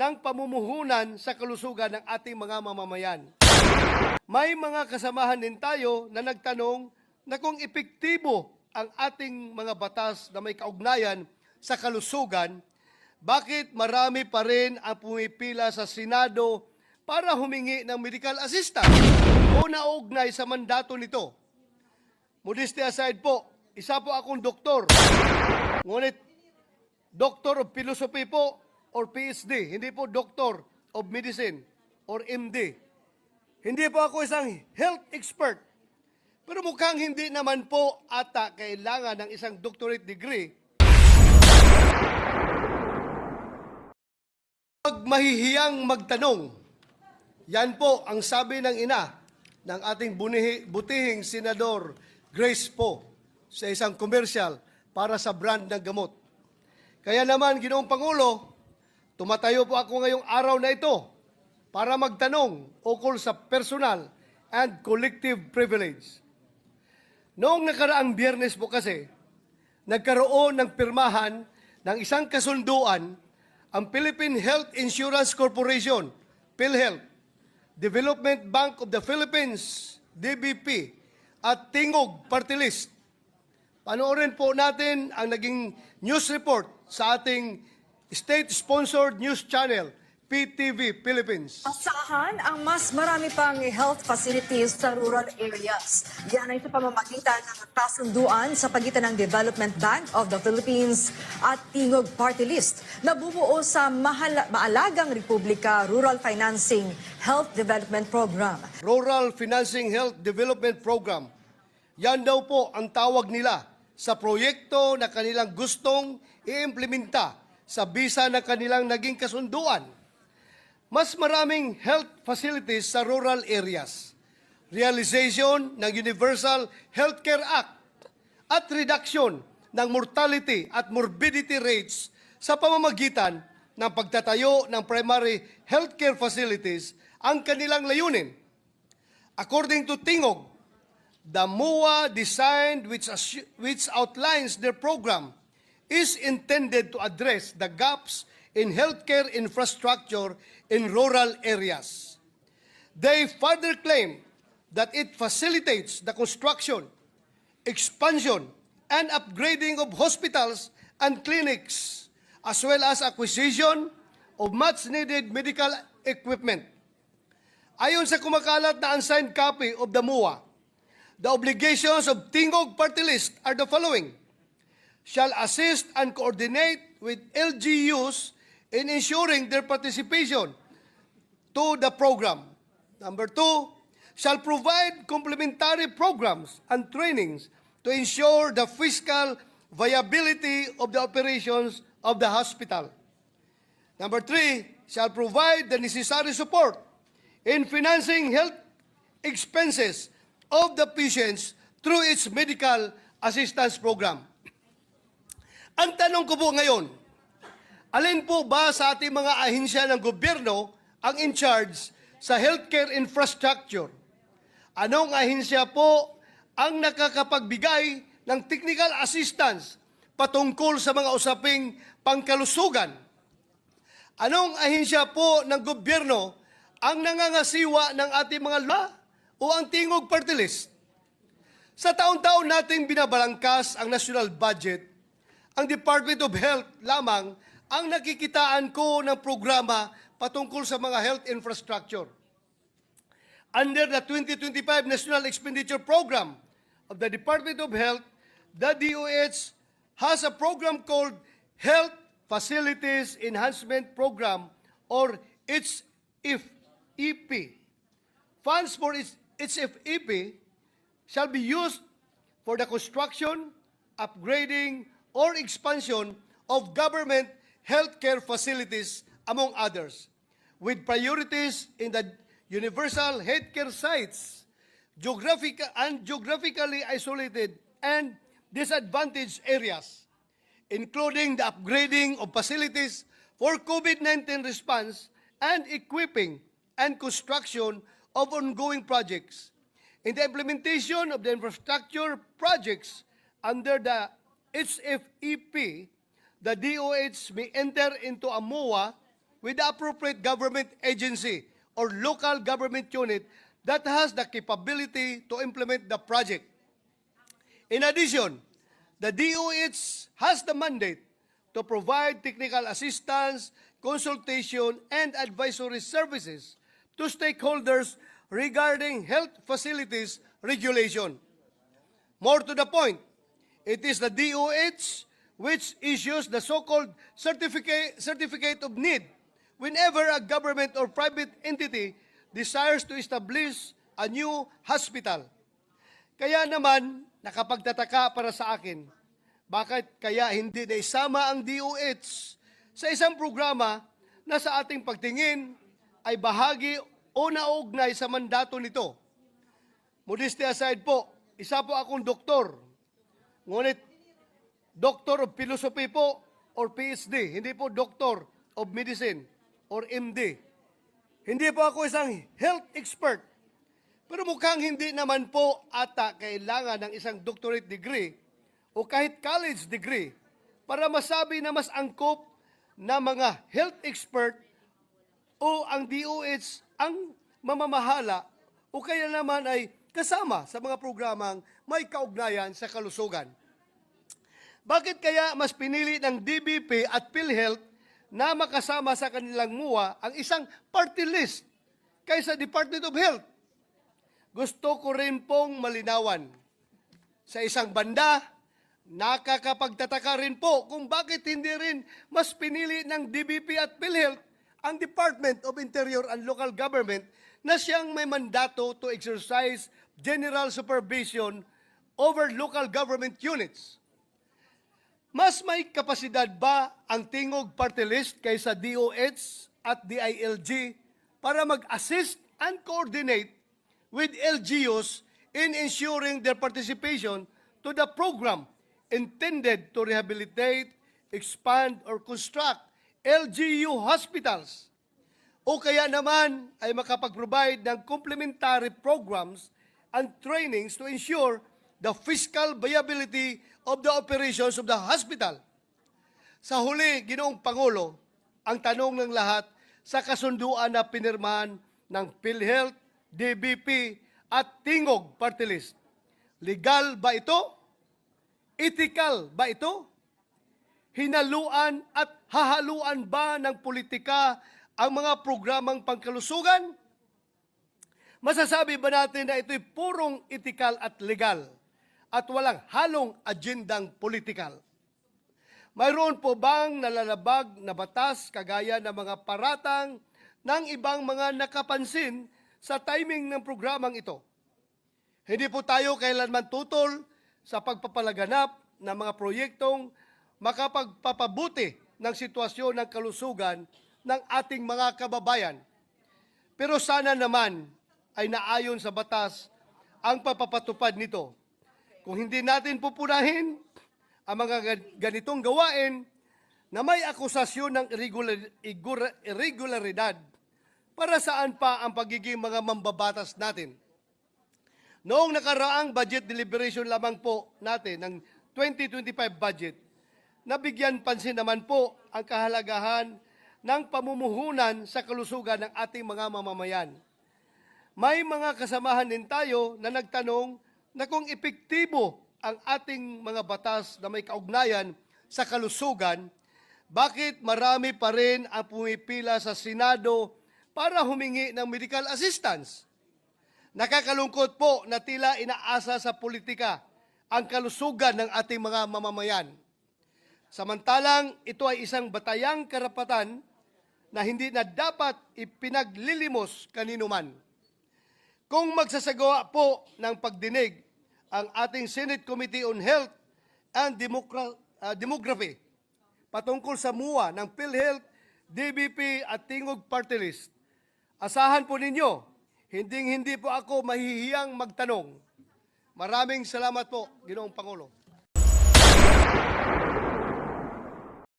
ng pamumuhunan sa kalusugan ng ating mga mamamayan. May mga kasamahan din tayo na nagtanong na kung epektibo ang ating mga batas na may kaugnayan sa kalusugan, bakit marami pa rin ang pumipila sa Senado para humingi ng medical assistance o naugnay sa mandato nito? Modesty aside po, isa po akong doktor. Ngunit, Doctor of Philosophy po or PhD, hindi po Doctor of Medicine or MD. Hindi po ako isang health expert. Pero mukhang hindi naman po ata kailangan ng isang doctorate degree Pag mahihiyang magtanong, yan po ang sabi ng ina ng ating bunihi, butihing senador Grace po sa isang commercial para sa brand ng gamot. Kaya naman, Ginoong Pangulo, tumatayo po ako ngayong araw na ito para magtanong ukol sa personal and collective privilege. Noong nakaraang biyernes po kasi, nagkaroon ng pirmahan ng isang kasunduan ang Philippine Health Insurance Corporation, PhilHealth, Development Bank of the Philippines, DBP, at Tingog Party List. Panoorin po natin ang naging news report sa ating state-sponsored news channel, PTV Philippines. Asahan ang mas marami pang health facilities sa rural areas. Yan ay sa pamamagitan ng kasunduan sa pagitan ng Development Bank of the Philippines at Tingog Party List na bumuo sa Mahala- Maalagang Republika Rural Financing Health Development Program. Rural Financing Health Development Program. Yan daw po ang tawag nila sa proyekto na kanilang gustong i-implementa sa bisa na kanilang naging kasunduan. Mas maraming health facilities sa rural areas. Realization ng Universal Healthcare Act at reduction ng mortality at morbidity rates sa pamamagitan ng pagtatayo ng primary healthcare facilities ang kanilang layunin. According to Tingog, the MOA designed which, which outlines their program is intended to address the gaps in healthcare infrastructure in rural areas. They further claim that it facilitates the construction, expansion, and upgrading of hospitals and clinics, as well as acquisition of much-needed medical equipment. Ayon sa kumakalat na unsigned copy of the MUA, the obligations of Tingog Party List are the following. Shall assist and coordinate with LGUs in ensuring their participation to the program. Number two, shall provide complementary programs and trainings to ensure the fiscal viability of the operations of the hospital. Number three, shall provide the necessary support in financing health expenses of the patients through its medical assistance program. Ang tanong ko po ngayon, alin po ba sa ating mga ahensya ng gobyerno ang in charge sa healthcare infrastructure? Anong ahensya po ang nakakapagbigay ng technical assistance patungkol sa mga usaping pangkalusugan? Anong ahensya po ng gobyerno ang nangangasiwa ng ating mga law o ang tingog party list? Sa taon-taon nating binabalangkas ang national budget, ang Department of Health lamang ang nakikitaan ko ng programa patungkol sa mga health infrastructure. Under the 2025 National Expenditure Program of the Department of Health, the DOH has a program called Health Facilities Enhancement Program or its if EP. Funds for its, its FEP shall be used for the construction, upgrading, or expansion of government healthcare facilities, among others, with priorities in the universal healthcare sites, geographic and geographically isolated and disadvantaged areas, including the upgrading of facilities for COVID-19 response and equipping and construction of ongoing projects. In the implementation of the infrastructure projects under the HFEP, the DOH may enter into a MOA with the appropriate government agency or local government unit that has the capability to implement the project. In addition, the DOH has the mandate to provide technical assistance, consultation, and advisory services to stakeholders regarding health facilities regulation. More to the point, it is the DOH which issues the so-called certificate, certificate of need whenever a government or private entity desires to establish a new hospital. Kaya naman, nakapagtataka para sa akin, bakit kaya hindi na isama ang DOH sa isang programa na sa ating pagtingin ay bahagi o naugnay sa mandato nito. Modesty aside po, isa po akong doktor. Ngunit, Doctor of Philosophy po or PhD, hindi po Doctor of Medicine or MD. Hindi po ako isang health expert. Pero mukhang hindi naman po ata kailangan ng isang doctorate degree o kahit college degree para masabi na mas angkop na mga health expert o ang DOH ang mamamahala o kaya naman ay kasama sa mga programang may kaugnayan sa kalusugan. Bakit kaya mas pinili ng DBP at PhilHealth na makasama sa kanilang MUA ang isang party list kaysa Department of Health? Gusto ko rin pong malinawan. Sa isang banda, nakakapagtataka rin po kung bakit hindi rin mas pinili ng DBP at PhilHealth ang Department of Interior and Local Government na siyang may mandato to exercise general supervision over local government units. Mas may kapasidad ba ang Tingog Party List kaysa DOH at DILG para mag-assist and coordinate with LGUs in ensuring their participation to the program intended to rehabilitate, expand, or construct LGU hospitals? O kaya naman ay makapag-provide ng complementary programs and trainings to ensure the fiscal viability of the operations of the hospital. Sa huli, Ginoong Pangulo, ang tanong ng lahat sa kasunduan na pinirmahan ng PhilHealth, DBP at Tingog Party List. Legal ba ito? Ethical ba ito? Hinaluan at hahaluan ba ng politika ang mga programang pangkalusugan? Masasabi ba natin na ito'y purong ethical at legal at walang halong agendang politikal? Mayroon po bang nalalabag na batas kagaya ng mga paratang ng ibang mga nakapansin sa timing ng programang ito? Hindi po tayo kailanman tutol sa pagpapalaganap ng mga proyektong makapagpapabuti ng sitwasyon ng kalusugan ng ating mga kababayan. Pero sana naman ay naayon sa batas ang papapatupad nito. Kung hindi natin pupunahin ang mga gan- ganitong gawain na may akusasyon ng irregular- irregularidad, para saan pa ang pagiging mga mambabatas natin? Noong nakaraang budget deliberation lamang po natin ng 2025 budget, nabigyan pansin naman po ang kahalagahan ng pamumuhunan sa kalusugan ng ating mga mamamayan. May mga kasamahan din tayo na nagtanong na kung epektibo ang ating mga batas na may kaugnayan sa kalusugan, bakit marami pa rin ang pumipila sa Senado para humingi ng medical assistance? Nakakalungkot po na tila inaasa sa politika ang kalusugan ng ating mga mamamayan. Samantalang ito ay isang batayang karapatan na hindi na dapat ipinaglilimos kanino man. Kung magsasagawa po ng pagdinig ang ating Senate Committee on Health and Democra- ah, Demography patungkol sa MUA ng PhilHealth, DBP at Tingog Party List, asahan po ninyo, hinding-hindi po ako mahihiyang magtanong. Maraming salamat po, Ginoong Pangulo.